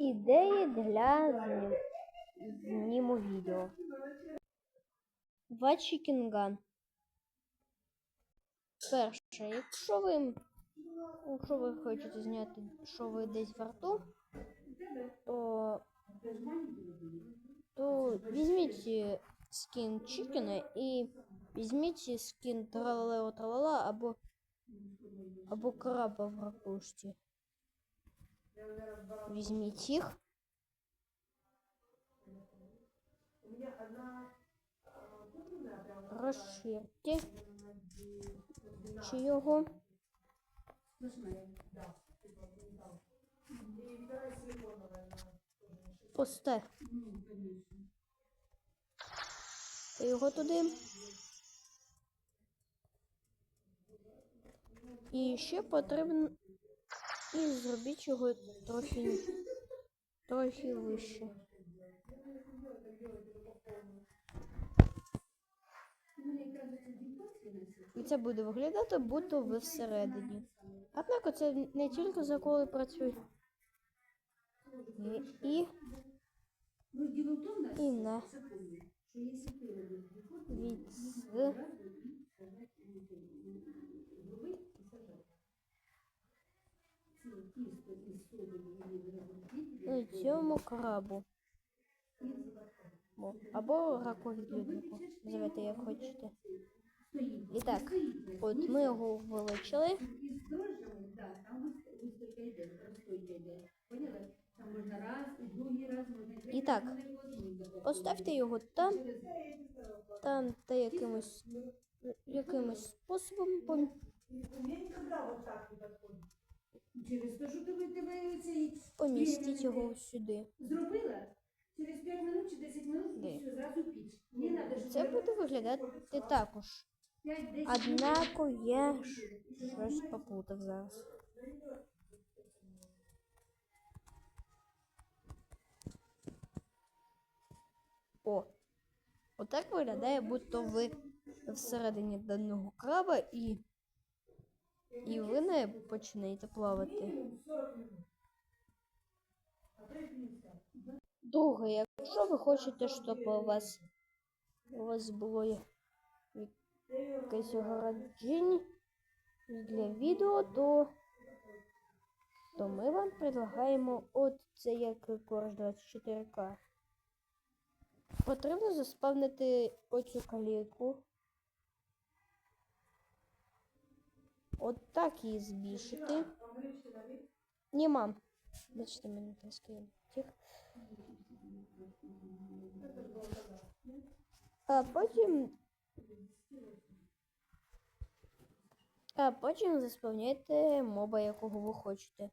ідеї для зніму відео. Два чікінган. Перше, якщо ви, якщо ви хочете зняти, що ви десь в рту, то, то візьміть скін чікена і візьміть скін тралалео тралала або, або краба в ракушці. Візьміть їх. Розширте чи його. Посте. Його туди. І ще потрібно і зробіть його трохи, трохи вище. І це буде виглядати, будто ви всередині. Однак це не тільки за коли працює. І, і, на від соди ну, цьому крабу. Або раковідлюднику. Називайте як хочете. І так, от ми його вилучили. І так. Поставте його там, там та якимось, якимось способом. Через те, що тебе цей Помістіть його сюди. зробила, через 5 минут чи 10 минут і все, зразу піч. Не надо, щоб Це буде виглядати також. Однако я щось поплутав зараз. О, отак виглядає, будто ви всередині даного краба і, і ви не починаєте плавати. Друге, якщо ви хочете, щоб у вас у вас було якесь огородження для відео, то, то ми вам предлагаємо от це як Корж 24К. Потрібно заспавнити оцю каліку. От так її збільшити. Ні. Бачите, мене таскає. Тихо. А потім. А потім заспавняйте моба, якого ви хочете.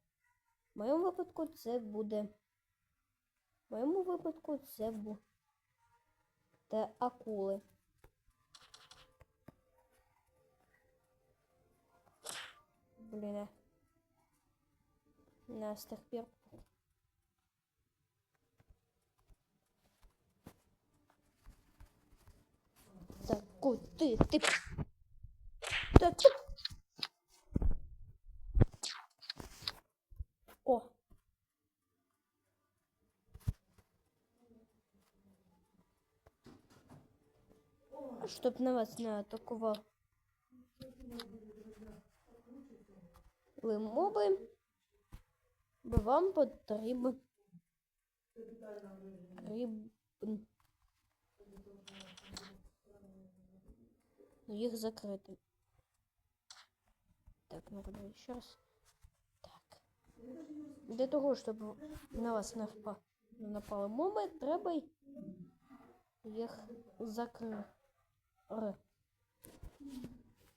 В моєму випадку це буде. В моєму випадку це буде акули. Блін. е. На з тих пір. Так, куди ти? Та ти. О. А Щоб на вас не атакував. Моби, бо вам потрібен Ну, їх закрити. Так, ну давай ще раз. Так. Для того, щоб на вас не впа... напали моби, треба їх закрити.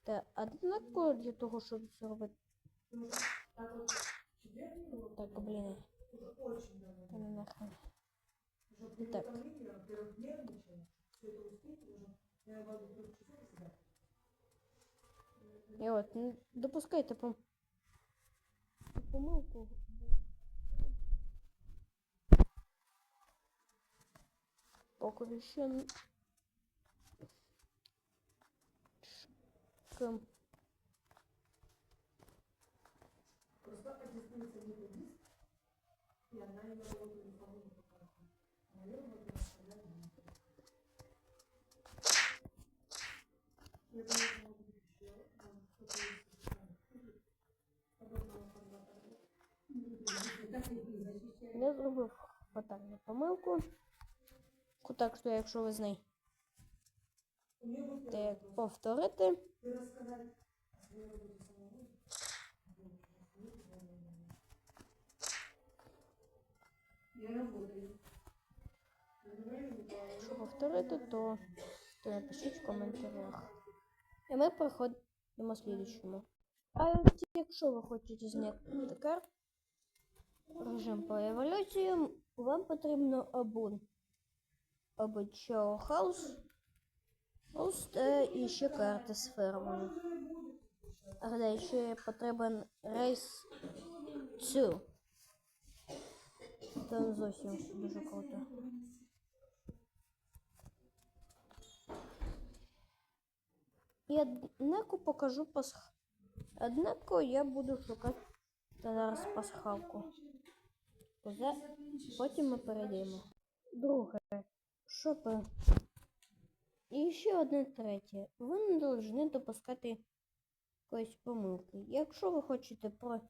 Та однаково для того, щоб зробити. Так, блін. Та не нахрен. Так. І от, не допускайте пом... помилку. Поки що... Я зробив фатальну помилку. Так що, якщо ви знаєте, як повторити, Я работаю. якщо повторити, то, то напишіть в коментарях. І ми переходимо слідчому. А якщо ви хочете зняти карту, режим по еволюції, вам потрібно або або Чао Хаус, Хаус та і ще карти з фермою. А ще потрібен рейс 2. Це зовсім дуже круто. І однако покажу пасх. Однако я буду шукати зараз пасхалку. Потім ми перейдемо. Друге, що пе- І ще одне третє. Ви не повинні допускати якоїсь помилки. Якщо ви хочете про.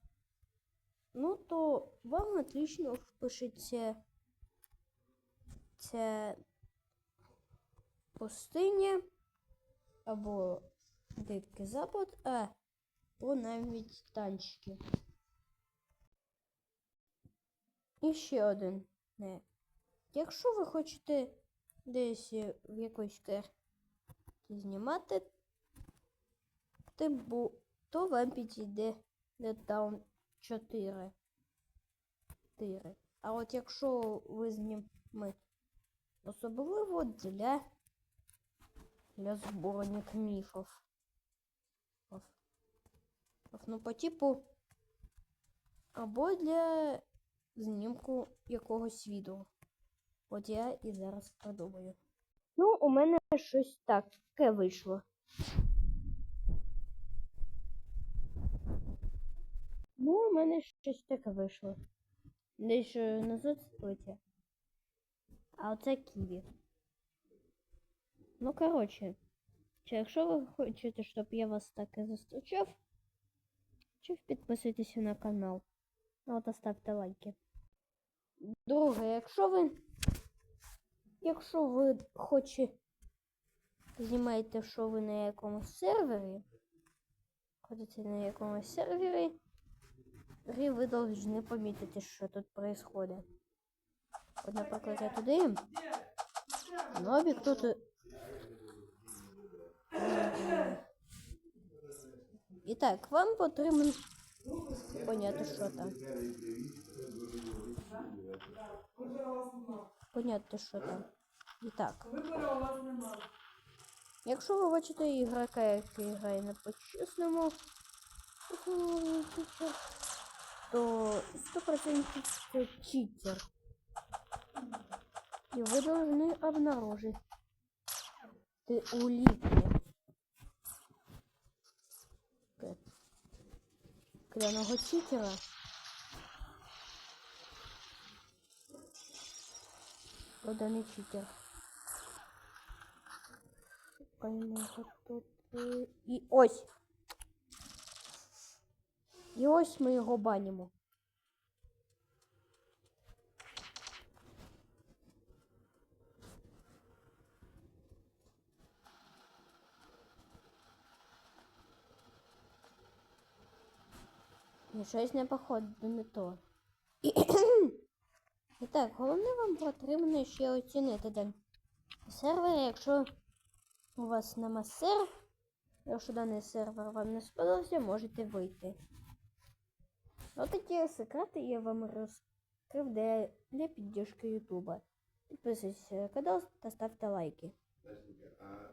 Ну, то вам отлично впишеться ця пустиня або Дикий Запад, а або навіть танчики. І ще один. Не. Якщо ви хочете десь в якоїсь карті знімати, ти то вам підійде Town 4. 4. А от якщо ви знімете особливо для, для. Оф. Оф, Ну, по типу або для знімку якогось відео. От я і зараз продумаю. Ну, у мене щось таке вийшло. Ну, у мене щось таке вийшло. Десь е, не зацепиться. А оце ківі. Ну, коротше, якщо ви хочете, щоб я вас так і зустрічав, чи підписуйтеся на канал. Ну, та ставте лайки. Друге, якщо ви. Якщо ви хочете знімаєте, що ви на якомусь сервері, ходите на якомусь сервері, і ви повинні помітити, що тут відбувається. От, наприклад, я туди. Нобік тут. е, І так, вам потрібно поняти, що там. Поняти, що там. І так. Якщо ви бачите ігрока, який грає на почесному, то 100% це читер. И вы должны обнаружить ты улики кляного читера. Проданий читер. Шукаємо тут. І ось. І ось ми його банимо. Ні, щось не походить не то. І так, головне вам потрібно ще оцінити день сервер, якщо у вас нема сервер, якщо даний сервер вам не сподобався, можете вийти. Ось такі секрети я вам розкрив для, для піддержки Ютуба. Підписуйтесь на канал та ставте лайки.